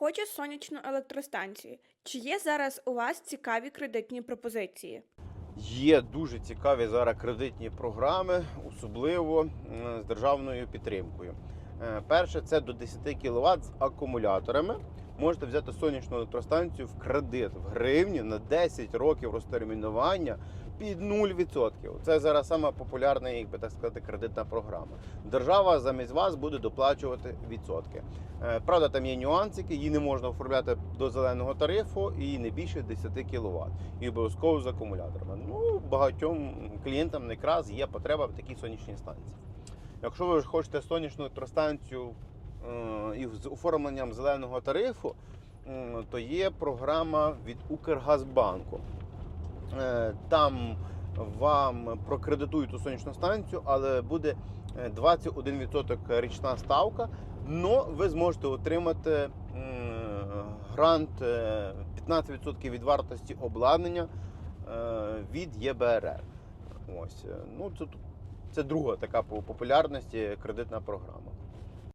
Хочу сонячну електростанцію. Чи є зараз у вас цікаві кредитні пропозиції? Є дуже цікаві зараз кредитні програми, особливо з державною підтримкою. Е, Перше, це до 10 кВт з акумуляторами. Можете взяти сонячну електростанцію в кредит в гривні на 10 років розтермінування під 0%. Це зараз сама популярна, як би так сказати, кредитна програма. Держава замість вас буде доплачувати відсотки. Е, Правда, там є нюансики, її не можна оформляти до зеленого тарифу і не більше 10 кВт. І обов'язково з акумуляторами. Ну, багатьом клієнтам якраз є потреба в такій сонячній станції. Якщо ви хочете сонячну електростанцію е, і з оформленням зеленого тарифу, то є програма від Укргазбанку. Е, Там вам прокредитують ту сонячну станцію, але буде е, 21% річна ставка. Но ви зможете отримати грант е, 15% від вартості обладнання е, від ЄБРР. Ось, е, ну, це, це друга така по популярності кредитна програма.